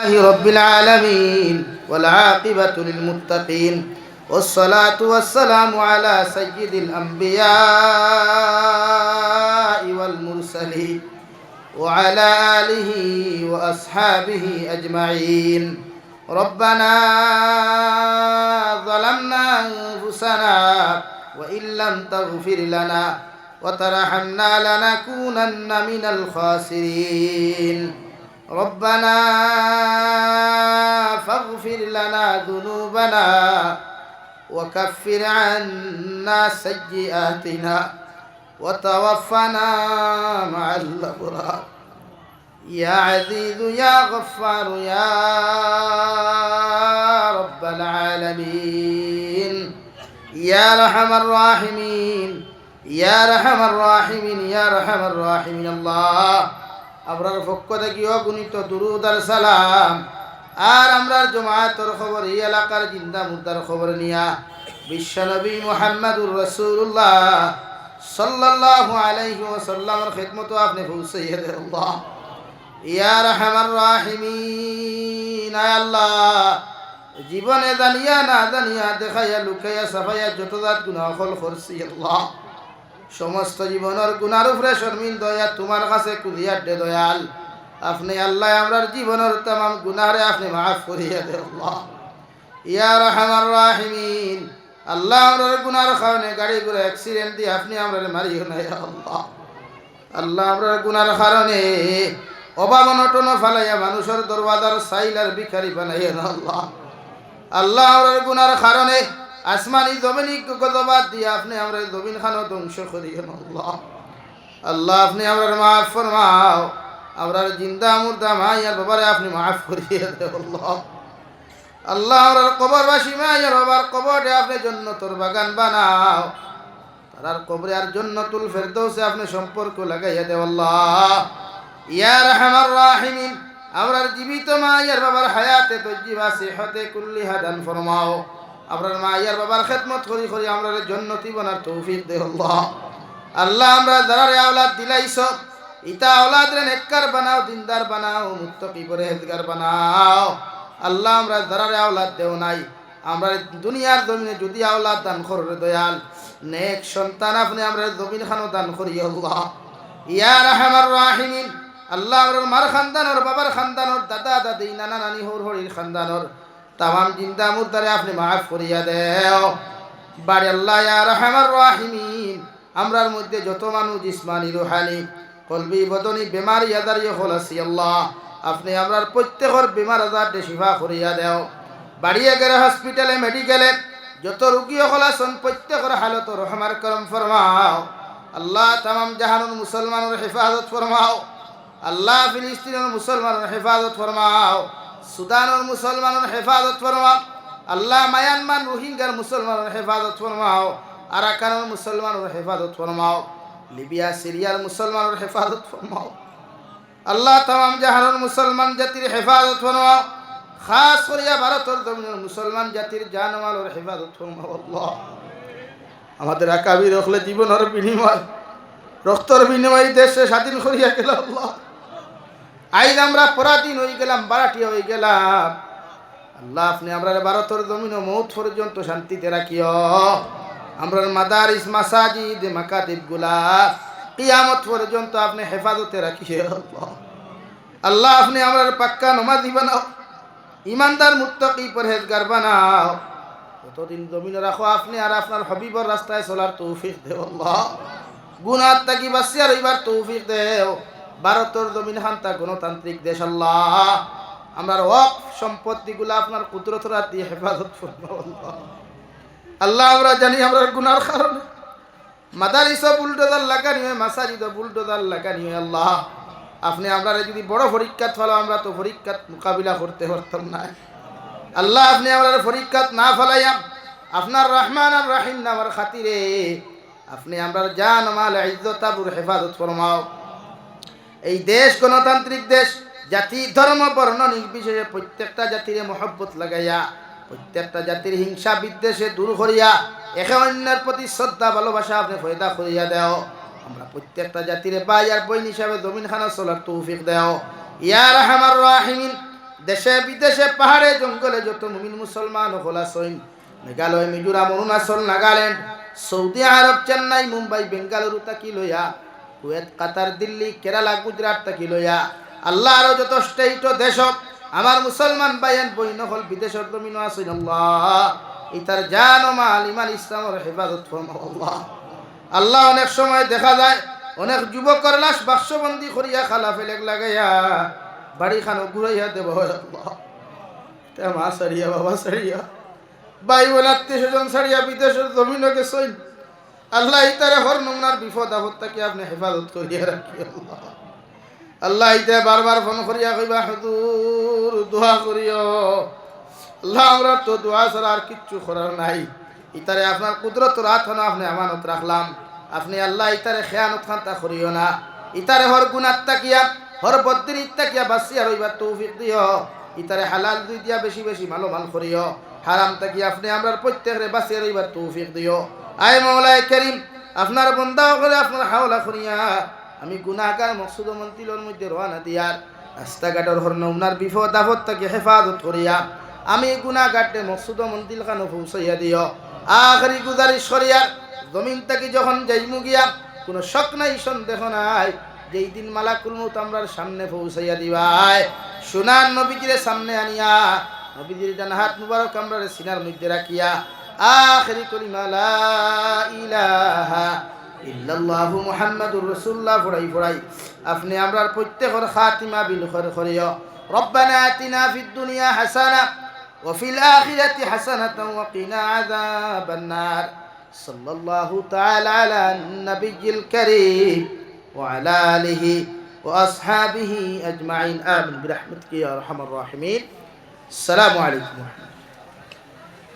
لله رب العالمين والعاقبة للمتقين والصلاة والسلام على سيد الأنبياء والمرسلين وعلى آله وأصحابه أجمعين ربنا ظلمنا أنفسنا وإن لم تغفر لنا وترحمنا لنكونن من الخاسرين ربنا فاغفر لنا ذنوبنا وكفر عنا سيئاتنا وتوفنا مع الأبرار. يا عزيز يا غفار يا رب العالمين. يا رحم الراحمين يا رحم الراحمين يا رحم الراحمين. الله আমরার পক্ষ থেকে অগণিত দুরুদ আর সালাম। আর আমরার জমায়েতর খবর এই এলাকার জিন্দা মুদ্দার খবর নিয়া বিশ্বনবী মোহাম্মদুর রসুল্লাহ সাল্লাল্লাহু আলাইহি ওয়াসাল্লামের খিদমত আপনি পৌঁছাইয়া দেন আল্লাহ। ইয়া রাহিমিন, আয় আল্লাহ। জীবনে জানিয়া না জানিয়া দেখাইয়া লুকাইয়া সাফাইয়া যত জাত গুনাহ করছি আল্লাহ। সমস্ত জীবনের গুনার উপরে শর্মিল দয়া, তোমার কাছে কুলিয়ার দে দয়াল। আপনি আল্লাহ আমরার জীবনের তাম গুনারে আপনি মাফ করিয়া দে ইয়া রহমান রাহিমিন, আল্লাহ আমরার গুনার কারণে গাড়ি করে অ্যাক্সিডেন্ট দিয়ে আপনি আমরার মারিও নাই আল্লাহ। আল্লাহ আমরার গুনার কারণে অভাব অনটন ফালাইয়া মানুষের দরবাজার সাইলার ভিখারি বানাইয়া আল্লাহ। আল্লাহ আমরার গুনার কারণে আসমানি জমিনি গজবাদ দিয়ে আপনি আমরা জমিন খানো ধ্বংস করিয়েন আল্লাহ আল্লাহ, আপনি আমরা মাফ ফরমাও। আমরা জিন্দা, মুর্দা, মাইয়ার বাবারে আপনি মাফ করিয়ে দেন, আল্লাহ। আল্লাহ আমরা কবরবাসী, মাইয়ার বাবার কবরে আপনি জন্নতর বাগান বানাও। তার কবরে আর জন্নতুল ফেরদৌসে আপনি সম্পর্ক লাগাইয়া দেও, আল্লাহ। ইয়া রহমান রাহিমিন, আমরার জীবিত মাইয়ার বাবার হায়াতে তজ্জিবা সেহতে কুল্লি হাদান ফরমাও। আপনার মা ইয়ার বাবার খেদমত করি করি আমরা জন্নতি বনার তৌফিক দে আল্লাহ। আল্লাহ, আমরা যারারে আওলাদ দিলাইছ, ইতা আওলাদ রে নেককার বানাও, দিনদার বানাও, মুত্তকি পরহেজগার বানাও। আল্লাহ, আমরা যারারে আওলাদ দেও নাই আমরা দুনিয়ার জমিনে যদি আওলাদ দান করবে দয়াল, নেক সন্তান আপনি আমরা জমিন খানো দান করি আল্লাহ। ইয়া রাহমার রাহিমিন, আল্লাহ আমার মার খানদানর, বাবার খানদানর, দাদা, দাদি, নানা, নানি, হর হরির খানদানর তামাম চিন্তা মুদ্দারে আপনি মাফ করিয়া দেও। বাড়ি আল্লাহ রহমান রাহিমিন। আমরার মধ্যে যত মানুষ জিসমানি রুহানি, কলবি বদনি, বেমার ইয়াদারিও হল আছি আল্লাহ, আপনি আমরার প্রত্যেকের বেমার আজার শিফা করিয়া দেও। বাড়িয়ে গেলে হসপিটালে, মেডিকেলে, যত রুগী হল আছেন, প্রত্যেকের হালত রহমার করম ফরমাও। আল্লাহ তামাম জাহানুর মুসলমানের হেফাজত ফরমাও। আল্লাহ ফিলিস্তিনের মুসলমানের হেফাজত ফরমাও। সুদানের মুসলমানের হেফাজত ফরমাও। আল্লাহ মায়ানমান রোহিঙ্গার মুসলমানের হেফাজত ফরমাও। আরাকানের মুসলমানের হেফাজত ফরমাও। লিবিয়া, সিরিয়ার মুসলমানের হেফাজত ফরমাও। আল্লাহ তাম জাহানের মুসলমান জাতির হেফাজত ফরমাও। খাস করিয়া ভারতের জমিনের মুসলমান জাতির জানমালের হেফাজত ফরমাও আমাদের আকাবির রখলে জীবনের বিনিময়, রক্তর বিনিময় দেশে স্বাধীন করিয়া গেল, আল্লাহ। আইন আমরা পরাধীন হয়ে গেলাম বারাটিয়া হয়ে গেলাম। আল্লাহ আপনি আমরা ভারতের জমিন মৌত পর্যন্ত শান্তিতে রাখিও। আমরা মাদারিস মাসাজিদ মাকাতিবগুলা কিয়ামত পর্যন্ত আপনি হেফাজতে রাখিও। আল্লাহ আপনি আমরা পাক্কা নমাজি বানাও ইমানদার মুত্তাকি পরহেজগার বানাও। যতদিন জমিন রাখো আপনি আর আপনার হবিবর রাস্তায় চলার তৌফিক দেও আল্লাহ। গুনার তাকি বাসিয়ার এবার তৌফিক দেও। ভারতের জমিন হান্তা গণতান্ত্রিক দেশ আল্লাহ। আমার ওয়াক সম্পত্তিগুলো আপনার কুদরতরা দিয়ে হেফাজত করব আল্লাহ। আমরা জানি আমরা গুনার কারণে। মাদারিস বুলডোজার লাগানি হয় মাসাজিদ বুলডোজার লাগানি হয় আল্লাহ। আপনি আমরা যদি বড় পরীক্ষাত ফেলো আমরা তো পরীক্ষাত মোকাবিলা করতে পারতাম না। আল্লাহ, আপনি আমরা পরীক্ষাত না ফেলাইয়াম। আপনার রহমান আর রাহিম নামার খাতিরে আপনি আমরা জান, মাল ইজ্জতাবুর হেফাজত ফরমাও। এই দেশ গণতান্ত্রিক দেশ, জাতি, ধর্ম, বর্ণ নির্বিশেষে প্রত্যেকটা জাতির মহব্বত লাগাইয়া, প্রত্যেকটা জাতির হিংসা বিদ্বেষে দূর করিয়া, একে অন্যের প্রতি শ্রদ্ধা, ভালোবাসা আপনি ফয়দা করিয়া দেও। আমরা প্রত্যেকটা জাতির ভাই আর বইন হিসাবে জমিন খানা চলার তৌফিক দেও। ইয়া রাহমার রাহিমিন, দেশে বিদেশে পাহাড়ে, জঙ্গলে যত মুমিন মুসলমান হলাসইন মেঘালয়, মিজোরাম, অরুণাচল, নাগাল্যান্ড, সৌদি আরব, চেন্নাই, মুম্বাই, বেঙ্গালুরু তাকি লইয়া কুয়েত, কাতার, দিল্লি, কেরালা, গুজরাট তাকি লইয়া আল্লাহ আরও যত স্টেট দেশ। আমার মুসলমান বাইন বইন হল বিদেশের জমিন আছেন আল্লাহ। ইতার জান মাল, ইমান ইসলামের হেফাজত আল্লাহ। আল্লাহ অনেক সময় দেখা যায়, অনেক যুবকর লাশ বাক্সবন্দি করিয়া খালা ফেলেক লাগাইয়া বাড়ি খানো ঘুরাইয়া দেব মা সারিয়া বাবা সারিয়া ভাই বোন, আত্মীয় স্বজন সারিয়া বিদেশের জমিনকে সইন আল্লাহ ইতারে হর নমনার বিপদ আপদ তাকে আপনি হেফাজত করিয়া রাখি, আল্লাহ। ইতে বারবার ফোন করিয়া কইবা, হুজুর, দোয়া করিও। আল্লাহ, আমরা তো দোয়া ছাড়া আর কিচ্ছু করার নাই। ইতারে আপনার কুদরত রাত হনা আপনি আমানত রাখলাম। আপনি আল্লাহ ইতারে খেয়ানত খান্তা করিও না। ইতারে হর গুণাত তাকিয়া হর বদ্দির ইত্তাকিয়া বাসিয়া রইবার তৌফিক দিও। ইতারে হালাল দুই দিয়া বেশি বেশি মালো মাল করিও। হারাম তাকিয়া আপনি আমরার প্রত্যেকরে বাসিয়া রইবার তৌফিক দিও। আয় মৌলায় করিম, আপনার বন্দা করে আপনার হাওলা করিয়া। আমি গুনাহগার মকসুদ মন্তিলর মধ্যে রওনা দিয়ার। রাস্তাঘাটের হর নমনার বিপদ আপদ তাকে হেফাজত করিয়া আমি গুনাহগাটে মকসুদ মন্দিল খানো পৌঁছাইয়া দিও। আখরি গুজারিশ করিয়ার জমিন থেকে যখন যাইমু গিয়া, কোনো শক নাই, সন্দেহ নাই, যেই দিন মালাকুল মৌত আমরার সামনে পৌঁছাইয়া দিবাই। সোনার নবীজিরে সামনে আনিয়া, নবীজির ডান হাত মুবারক আমরার সিনার মধ্যে রাখিয়া آخر كلمة لا إله إلا الله محمد رسول الله فرعي فرعي أفني أمرار پتخر خاتمة بالخر خريا ربنا آتنا في الدنيا حسنة وفي الآخرة حسنة وقنا عذاب النار صلى الله تعالى على النبي الكريم وعلى آله وأصحابه أجمعين آمن برحمتك يا أرحم الراحمين السلام عليكم ورحمة الله